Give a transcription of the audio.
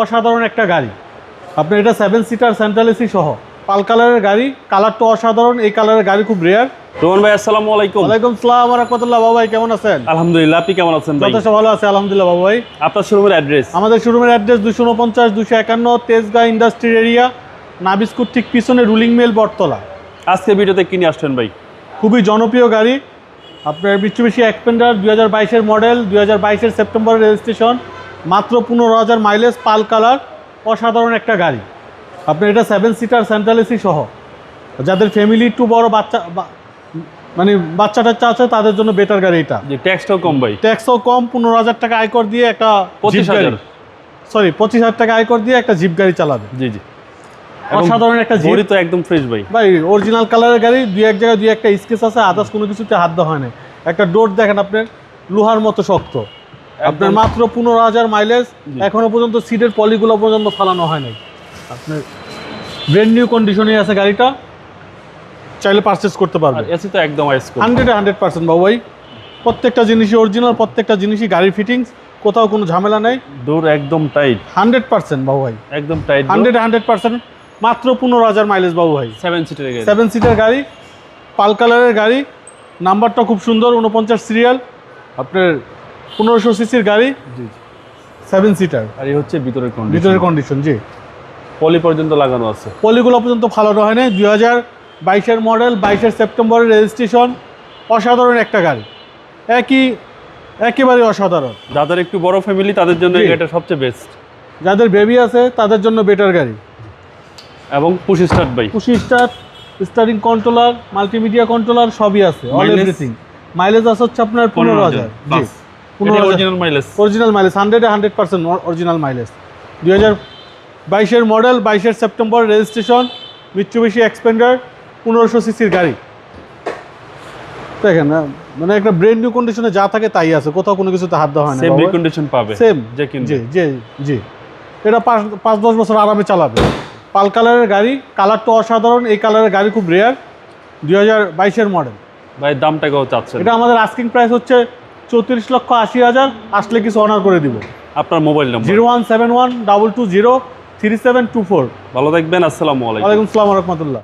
অসাধারণ একটা গাড়ি। আপনার এটা সেভেন সিটার সেন্ট্রাল এসি সহ। পাল কালারের গাড়ি কালারটা অসাধারণ এই কালারের গাড়ি খুব রেয়ার রোহন ভাই আসসালামু আলাইকুম। ওয়ালাইকুম সালাম রহমতুল্লাহ। বাবু ভাই কেমন আছেন? আলহামদুলিল্লাহ আপনি কেমন আছেন ভাই? যথেষ্ট ভালো আছে আলহামদুলিল্লাহ বাবু ভাই। আপনার শোরুমের অ্যাড্রেস আমাদের শোরুমের অ্যাড্রেস দুশো উনপঞ্চাশ দুশো একান্ন তেজগাঁ ইন্ডাস্ট্রির এরিয়া নাবিস্কুট ঠিক পিছনে রুলিং মেল বটতলা। আজকে ভিডিওতে কিনে আসছেন ভাই? খুবই জনপ্রিয় গাড়ি। আপনার মিচুবিশি এক্সপেন্ডার দুই হাজার বাইশের মডেল দুই হাজার বাইশের সেপ্টেম্বরের রেজিস্ট্রেশন। মাত্র পনেরো হাজার মাইলেজ পাল কালার অসাধারণ একটা গাড়ি। আপনার এটা সেভেন সিটার সেন্ট্রাল এসি সহ। যাদের ফ্যামিলি একটু বড় বাচ্চা মানে বাচ্চা টাচ্চা আছে তাদের জন্য বেটার গাড়ি এটা। ট্যাক্সটাও কম ভাই। ট্যাক্সও কম পনেরো হাজার টাকা আয়কর দিয়ে একটা পঁচিশ হাজার। সরি পঁচিশ হাজার টাকা আয়কর দিয়ে একটা জিপ গাড়ি চালাবে। জি জি। অসাধারণ একটা জিপ তো একদম ফ্রেশ ভাই। ভাই অরিজিনাল কালারের গাড়ি দুই এক জায়গায় দুই একটা স্কেচ আছে আদার্স কোনো কিছুতে হাত দেওয়া হয় না একটা ডোর দেখেন আপনার লোহার মতো শক্ত। আপনার মাত্র পনেরো হাজার মাইলেজ। এখনও পর্যন্ত সিটের পলিগুলো পর্যন্ত ফালানো হয় নাই। আপনার ব্র্যান্ড নিউ কন্ডিশনে আছে গাড়িটা চাইলে পারচেস করতে আর পারবে এসি তো একদম হান্ড্রেডে হান্ড্রেড পার্সেন্ট বাবু ভাই। প্রত্যেকটা জিনিসই অরিজিনাল প্রত্যেকটা জিনিসই গাড়ির ফিটিংস কোথাও কোনো ঝামেলা নেই। দূর একদম টাইট হান্ড্রেড পার্সেন্ট বাবু ভাই। একদম টাইট হান্ড্রেড হান্ড্রেড পার্সেন্ট মাত্র পনেরো হাজার মাইলেজ বাবু ভাই। সেভেন সিটের গাড়ি। সেভেন সিটার গাড়ি পাল কালারের গাড়ি নাম্বারটা খুব সুন্দর উনপঞ্চাশ সিরিয়াল আপনার পনেরোশো সিসির গাড়ি। সেভেন সিটার আর এই হচ্ছে ভিতরের কন্ডিশন ভিতরের কন্ডিশন জি। পলি পর্যন্ত লাগানো আছে। পলিগুলো পর্যন্ত ভালো হয় না দুই হাজার বাইশের মডেল বাইশের সেপ্টেম্বরের রেজিস্ট্রেশন অসাধারণ একটা গাড়ি। একই একেবারে অসাধারণ। যাদের একটু বড় ফ্যামিলি তাদের জন্য। গাড়িটা সবচেয়ে বেস্ট যাদের বেবি আছে তাদের জন্য বেটার গাড়ি। এবং পুশি স্টার্ট ভাই খুশি start steering controller multimedia controller সবই আছে। অল এভরিথিং মাইলেজ আছে হচ্ছে আপনার পনেরো হাজার পনেরো অরিজিনাল মাইলেজ অরিজিনাল মাইলেজ হান্ড্রেডে হান্ড্রেড পার্সেন্ট অরিজিনাল মাইলেজ দুই হাজার বাইশের মডেল বাইশের সেপ্টেম্বর রেজিস্ট্রেশন মিচ্ছুবিশি এক্সপেন্ডার পনেরোশো সিসির গাড়ি। দেখেন মানে একটা ব্রেন নিউ কন্ডিশনে যা থাকে তাই আছে কোথাও কোনো কিছুতে হাত দেওয়া হয় না সেম রিকন্ডিশন পাবে সেম যে জি জি জি। এটা পাঁচ পাঁচ দশ বছর আরামে চালাবে। পাল কালারের গাড়ি কালারটা অসাধারণ এই কালারের গাড়ি খুব রেয়ার দুই হাজার বাইশের মডেল ভাই দামটা কত চাচ্ছেন এটা আমাদের আস্কিং প্রাইস হচ্ছে চৌত্রিশ লক্ষ আশি হাজার আসলে কিছু অনার করে দিব। আপনার mobile number zero one seven one double two zero three seven two four. ভালো থাকবেন আসসালামু আলাইকুম। আলাইকুম আসসালাম রহমতুল্লাহ।